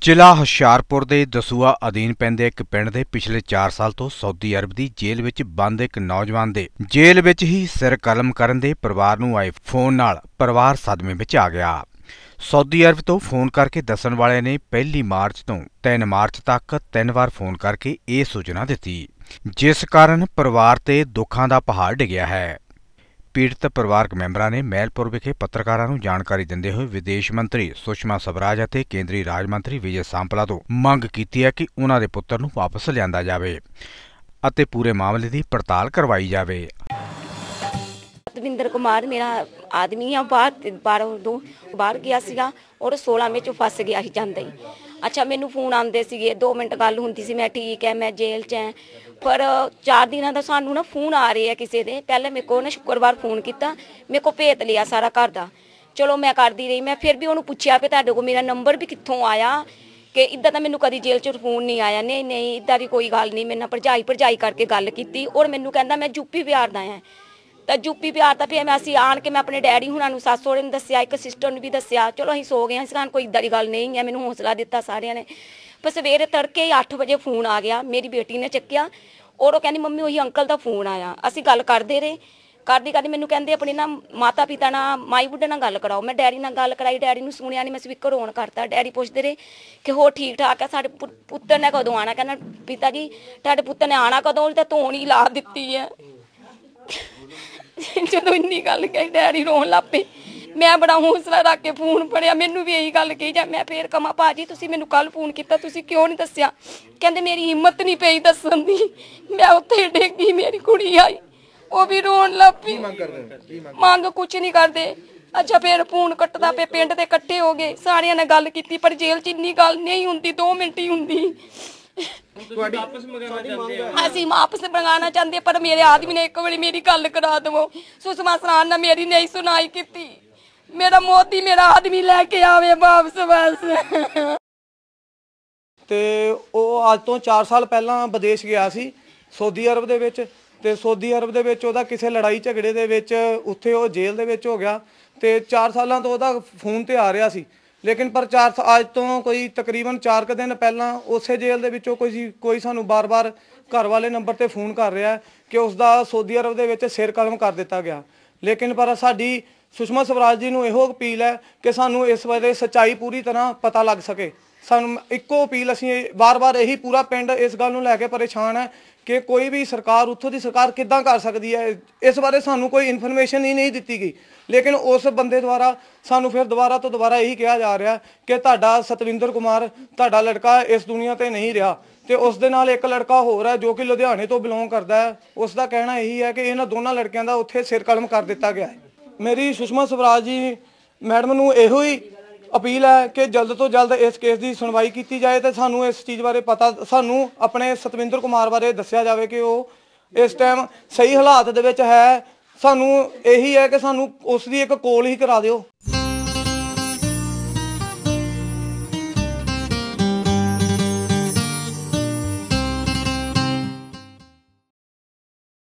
ਜ਼ਿਲ੍ਹਾ ਹੁਸ਼ਿਆਰਪੁਰ ਦੇ ਦਸੂਆ ਅਧੀਨ ਪੈਂਦੇ ਇੱਕ ਪਿੰਡ ਦੇ ਪਿਛਲੇ 4 ਸਾਲ ਤੋਂ ਸਾਊਦੀ ਅਰਬ ਦੀ ਜੇਲ੍ਹ ਵਿੱਚ ਬੰਦ ਇੱਕ ਨੌਜਵਾਨ ਦੇ ਜੇਲ੍ਹ ਵਿੱਚ ਹੀ ਸਿਰ ਕਲਮ ਕਰਨ ਦੇ ਪਰਿਵਾਰ ਨੂੰ ਆਏ ਫੋਨ ਨਾਲ ਪਰਿਵਾਰ ਸਦਮੇ ਵਿੱਚ ਆ ਗਿਆ। ਸਾਊਦੀ ਅਰਬ ਤੋਂ ਫੋਨ ਕਰਕੇ ਦੱਸਣ ਵਾਲੇ ਨੇ ਪਹਿਲੀ ਮਾਰਚ ਤੋਂ 3 ਮਾਰਚ ਤੱਕ ਤਿੰਨ ਵਾਰ ਫੋਨ ਕਰਕੇ ਇਹ ਸੂਚਨਾ ਦਿੱਤੀ, ਜਿਸ ਕਾਰਨ ਪਰਿਵਾਰ ਤੇ ਦੁੱਖਾਂ ਦਾ ਪਹਾੜ ਡਿੱਗਿਆ ਹੈ। ਪੀੜਤ ਪਰਿਵਾਰਕ ਮੈਂਬਰਾਂ ਨੇ ਮਹਿਲਪੁਰ ਵਿਖੇ ਪੱਤਰਕਾਰਾਂ ਨੂੰ ਜਾਣਕਾਰੀ ਦਿੰਦੇ ਹੋਏ ਵਿਦੇਸ਼ ਮੰਤਰੀ ਸੁਸ਼ਮਾ ਸਵਰਾਜ ਅਤੇ ਕੇਂਦਰੀ ਰਾਜ ਮੰਤਰੀ ਵਿਜੇ ਸਾਂਪਲਾ ਤੋਂ ਮੰਗ ਕੀਤੀ ਹੈ ਕਿ ਉਹਨਾਂ ਦੇ ਪੁੱਤਰ ਨੂੰ ਵਾਪਸ ਲਿਆਂਦਾ ਜਾਵੇ ਅਤੇ ਪੂਰੇ ਮਾਮਲੇ ਦੀ ਪੜਤਾਲ ਕਰਵਾਈ ਜਾਵੇ। ਦਵਿੰਦਰ ਕੁਮਾਰ ਮੇਰਾ ਆਦਮੀ ਆ, ਬਾਹਰ ਬਾਹਰੋਂ ਤੋਂ ਬਾਹਰ ਗਿਆ ਸੀਗਾ ਔਰ 16 ਵਿੱਚ ਫਸ ਗਿਆ ਸੀ ਜਾਂਦਾ ਹੀ। ਅੱਛਾ, ਮੈਨੂੰ ਫੋਨ ਆਉਂਦੇ ਸੀਗੇ 2 ਮਿੰਟ ਗੱਲ ਹੁੰਦੀ ਸੀ, ਮੈਂ ਠੀਕ ਹੈ ਮੈਂ ਜੇਲ੍ਹ 'ਚ ਐ। ਪਰ 4 ਦਿਨਾਂ ਦਾ ਸਾਨੂੰ ਨਾ ਫੋਨ ਆ ਰਹੇ ਆ ਕਿਸੇ ਦੇ। ਪਹਿਲੇ ਮੇਰੇ ਕੋਲ ਨਾ ਸ਼ੁੱਕਰਵਾਰ ਫੋਨ ਕੀਤਾ, ਮੇਰੇ ਕੋਲ ਭੇਤ ਲਿਆ ਸਾਰਾ ਘਰ ਦਾ। ਚਲੋ, ਮੈਂ ਕਰਦੀ ਰਹੀ, ਮੈਂ ਫਿਰ ਵੀ ਉਹਨੂੰ ਪੁੱਛਿਆ ਕਿ ਤੁਹਾਡੇ ਕੋਲ ਮੇਰਾ ਨੰਬਰ ਵੀ ਕਿੱਥੋਂ ਆਇਆ? ਕਿ ਇਦਾਂ ਤਾਂ ਮੈਨੂੰ ਕਦੀ ਜੇਲ੍ਹ 'ਚ ਫੋਨ ਨਹੀਂ ਆਇਆ। ਨਹੀਂ ਨਹੀਂ ਇਦਾਂ ਦੀ ਕੋਈ ਗੱਲ ਨਹੀਂ, ਮੇਰੇ ਨਾਲ ਭਰਜਾਈ ਭਰਜਾਈ ਕਰਕੇ ਗੱਲ ਕੀਤੀ। ਔਰ ਮੈਨੂੰ ਕਹਿੰਦਾ, ਮੈਂ ਯੂਪੀ ਬਿਹਾਰ ਦਾ ਆ ਤਾਂ ਯੂਪੀ ਬਿਹਾਰ ਤਾਂ ਫਿਰ ਮੈਂ ਅਸੀਂ ਆਣ ਕੇ ਮੈਂ ਆਪਣੇ ਡੈਡੀ ਹੁਣਾਂ ਨੂੰ, ਸੱਸ ਸਹੁਰੇ ਨੂੰ ਦੱਸਿਆ, ਇੱਕ ਸਿਸਟਰ ਨੂੰ ਵੀ ਦੱਸਿਆ, ਚਲੋ ਅਸੀਂ ਸੋ ਗਏ ਅਸੀਂ ਕੋਈ ਇਦਾਂ ਦੀ ਗੱਲ ਨਹੀਂ ਹੈ, ਮੈਨੂੰ ਹੌਸਲਾ ਦਿੱਤਾ ਸਾਰਿਆਂ ਨੇ। ਪਰ ਸਵੇਰੇ ਤੜਕੇ ਹੀ 8 ਵਜੇ ਫੋਨ ਆ ਗਿਆ, ਮੇਰੀ ਬੇਟੀ ਨੇ ਚੱਕਿਆ, ਔਰ ਉਹ ਕਹਿੰਦੀ, ਮੰਮੀ, ਉਹੀ ਅੰਕਲ ਦਾ ਫੋਨ ਆਇਆ। ਅਸੀਂ ਗੱਲ ਕਰਦੇ ਰਹੇ, ਕਰਦੀ ਕਰਦੀ ਮੈਨੂੰ ਕਹਿੰਦੇ, ਆਪਣੇ ਨਾ ਮਾਤਾ ਪਿਤਾ ਨਾਲ, ਮਾਈ ਬੁੱਢੇ ਨਾਲ ਗੱਲ ਕਰਾਓ। ਮੈਂ ਡੈਡੀ ਨਾਲ ਗੱਲ ਕਰਾਈ, ਡੈਡੀ ਨੂੰ ਸੁਣਿਆ ਨਹੀਂ ਮੈਂ ਸਪੀਕਰ ਔਨ ਕਰਤਾ। ਡੈਡੀ ਪੁੱਛਦੇ ਰਹੇ ਕਿ ਹੋ ਠੀਕ ਠਾਕ ਹੈ ਸਾਡੇ ਪੁੱਤਰ ਨੇ ਕਦੋਂ ਆਣਾ ਕਹਿੰਦਾ, ਪਿਤਾ ਜੀ, ਤੁਹਾਡੇ ਪੁੱਤਰ ਨੇ ਆਣਾ ਕਦੋਂ? ਉਹਨੇ ਤਾਂ ਧੋਣ ਹੀ ਲਾ ਦਿੱਤੀ ਹੈ। ਜਦੋਂ ਇੰਨੀ ਗੱਲ ਕਹੀ ਡੈਡੀ ਰੋਣ ਲੱਪੇ ਮੈਂ ਬੜਾ ਹੌਸਲਾ ਰੱਖ ਕੇ ਫੋਨ ਫੜਿਆ ਮੈਨੂੰ ਵੀ ਇਹੀ ਗੱਲ ਕਹੀ ਜਾਂ ਮੈਂ ਫੇਰ ਕਮਾ ਭਾਜੀ ਤੁਸੀਂ ਮੈਨੂੰ ਕੱਲ ਫੋਨ ਕੀਤਾ ਤੁਸੀਂ ਕਿਉਂ ਨਹੀਂ ਦੱਸਿਆ? ਕਹਿੰਦੇ ਮੇਰੀ ਹਿੰਮਤ ਨਹੀਂ ਪਈ ਦੱਸਣ ਦੀ। ਮੈਂ ਉੱਥੇ ਡੇਗੀ ਮੇਰੀ ਕੁੜੀ ਆਈ ਉਹ ਵੀ ਰੋਣ ਲੱਪੀ ਮੰਗ ਕੁਛ ਨਹੀਂ ਕਰਦੇ। ਅੱਛਾ ਫੇਰ ਫੋਨ ਕੱਟਦਾ ਪਏ ਪਿੰਡ ਦੇ ਇਕੱਠੇ ਹੋ ਗਏ ਸਾਰਿਆਂ ਨੇ ਗੱਲ ਕੀਤੀ ਪਰ ਜੇਲ੍ਹ 'ਚ ਇੰਨੀ ਗੱਲ ਨਹੀਂ ਹੁੰਦੀ 2 ਮਿੰਟ ਹੀ ਹੁੰਦੀ। ਅਸੀਂ ਵਾਪਸ ਮੰਗਾਣਾ ਚਾਹੁੰਦੇ ਪਰ ਮੇਰੇ ਆਦਮੀ ਨੇ ਇੱਕ ਵਾਰੀ ਮੇਰੀ ਗੱਲ ਕਰਾ ਦਵੋ। ਸੁਸ਼ਮਾ ਸਰਾਨ ਨੇ ਮੇਰੀ ਨਹੀਂ ਸੁਣਾਈ ਕੀਤੀ। ਮੇਰਾ ਮੋਦੀ ਮੇਰਾ ਆਦਮੀ ਲੈ ਕੇ ਆਵੇ ਵਾਪਸ ਬਸ ਤੇ ਉਹ ਅੱਜ ਤੋਂ 4 ਸਾਲ ਪਹਿਲਾਂ ਵਿਦੇਸ਼ ਗਿਆ ਸੀ ਸਾਊਦੀ ਅਰਬ ਦੇ ਵਿੱਚ। ਤੇ ਸਾਊਦੀ ਅਰਬ ਦੇ ਵਿੱਚ ਉਹਦਾ ਕਿਸੇ ਲੜਾਈ ਝਗੜੇ ਦੇ ਵਿੱਚ ਉੱਥੇ ਉਹ ਜੇਲ੍ਹ ਦੇ ਵਿੱਚ ਹੋ ਗਿਆ। ਤੇ 4 ਸਾਲਾਂ ਤੋਂ ਉਹਦਾ ਫੋਨ ਤੇ ਆ ਰਿਹਾ ਸੀ। ਲੇਕਿਨ ਪਰ ਚਾਰ ਅੱਜ ਤੋਂ ਕੋਈ ਤਕਰੀਬਨ 4 ਕੁ ਦਿਨ ਪਹਿਲਾਂ ਉਸੇ ਜੇਲ੍ਹ ਦੇ ਵਿੱਚੋਂ ਕੋਈ ਕੋਈ ਸਾਨੂੰ ਬਾਰ-ਬਾਰ ਘਰ ਵਾਲੇ ਨੰਬਰ ਤੇ ਫੋਨ ਕਰ ਰਿਹਾ ਕਿ ਉਸ ਦਾ ਸਾਊਦੀ ਅਰਬ ਦੇ ਵਿੱਚ ਸਿਰ ਕਲਮ ਕਰ ਦਿੱਤਾ ਗਿਆ। ਲੇਕਿਨ ਪਰ ਸਾਡੀ ਸੁਸ਼ਮਾ ਸਵਰਾਜ ਜੀ ਨੂੰ ਇਹੋ ਅਪੀਲ ਹੈ ਕਿ ਸਾਨੂੰ ਇਸ ਬਾਰੇ ਸੱਚਾਈ ਪੂਰੀ ਤਰ੍ਹਾਂ ਪਤਾ ਲੱਗ ਸਕੇ। ਸਾਨੂੰ ਇੱਕੋ ਅਪੀਲ, ਅਸੀਂ ਵਾਰ-ਵਾਰ ਇਹੀ ਪੂਰਾ ਪਿੰਡ ਇਸ ਗੱਲ ਨੂੰ ਲੈ ਕੇ ਪਰੇਸ਼ਾਨ ਹੈ ਕਿ ਕੋਈ ਵੀ ਸਰਕਾਰ, ਉੱਥੋਂ ਦੀ ਸਰਕਾਰ ਕਿੱਦਾਂ ਕਰ ਸਕਦੀ ਹੈ? ਇਸ ਬਾਰੇ ਸਾਨੂੰ ਕੋਈ ਇਨਫੋਰਮੇਸ਼ਨ ਹੀ ਨਹੀਂ ਦਿੱਤੀ ਗਈ। ਲੇਕਿਨ ਉਸ ਬੰਦੇ ਦੁਆਰਾ ਸਾਨੂੰ ਫਿਰ ਦੁਬਾਰਾ ਤੋਂ ਦੁਬਾਰਾ ਇਹੀ ਕਿਹਾ ਜਾ ਰਿਹਾ ਕਿ ਤੁਹਾਡਾ ਸਤਵਿੰਦਰ ਕੁਮਾਰ, ਤੁਹਾਡਾ ਲੜਕਾ ਇਸ ਦੁਨੀਆ ਤੇ ਨਹੀਂ ਰਿਹਾ ਤੇ ਉਸ ਦੇ ਨਾਲ ਇੱਕ ਲੜਕਾ ਹੋਰ ਹੈ ਜੋ ਕਿ ਲੁਧਿਆਣੇ ਤੋਂ ਬਿਲੋਂਗ ਕਰਦਾ ਹੈ। ਉਸ ਦਾ ਕਹਿਣਾ ਇਹੀ ਹੈ ਕਿ ਇਹਨਾਂ ਦੋਨਾਂ ਲੜਕਿਆਂ ਦਾ ਉੱਥੇ ਸਿਰ ਕਲਮ ਕਰ ਦਿੱਤਾ ਗਿਆ ਹੈ। ਮੇਰੀ ਸੁਸ਼ਮਾ ਸਵਰਾਜ ਜੀ, ਮੈਡਮ ਨੂੰ ਇਹੋ ਹੀ ਅਪੀਲ ਹੈ ਕਿ ਜਲਦ ਤੋਂ ਜਲਦ ਇਸ ਕੇਸ ਦੀ ਸੁਣਵਾਈ ਕੀਤੀ ਜਾਏ ਤੇ ਸਾਨੂੰ ਇਸ ਚੀਜ਼ ਬਾਰੇ ਪਤਾ, ਸਾਨੂੰ ਆਪਣੇ ਸਤਵਿੰਦਰ ਕੁਮਾਰ ਬਾਰੇ ਦੱਸਿਆ ਜਾਵੇ ਕਿ ਉਹ ਇਸ ਟਾਈਮ ਸਹੀ ਹਾਲਾਤ ਦੇ ਵਿੱਚ ਹੈ। ਸਾਨੂੰ ਇਹੀ ਹੈ ਕਿ ਸਾਨੂੰ ਉਸ ਦੀ ਇੱਕ ਕੋਲ ਹੀ ਕਰਾ ਦਿਓ।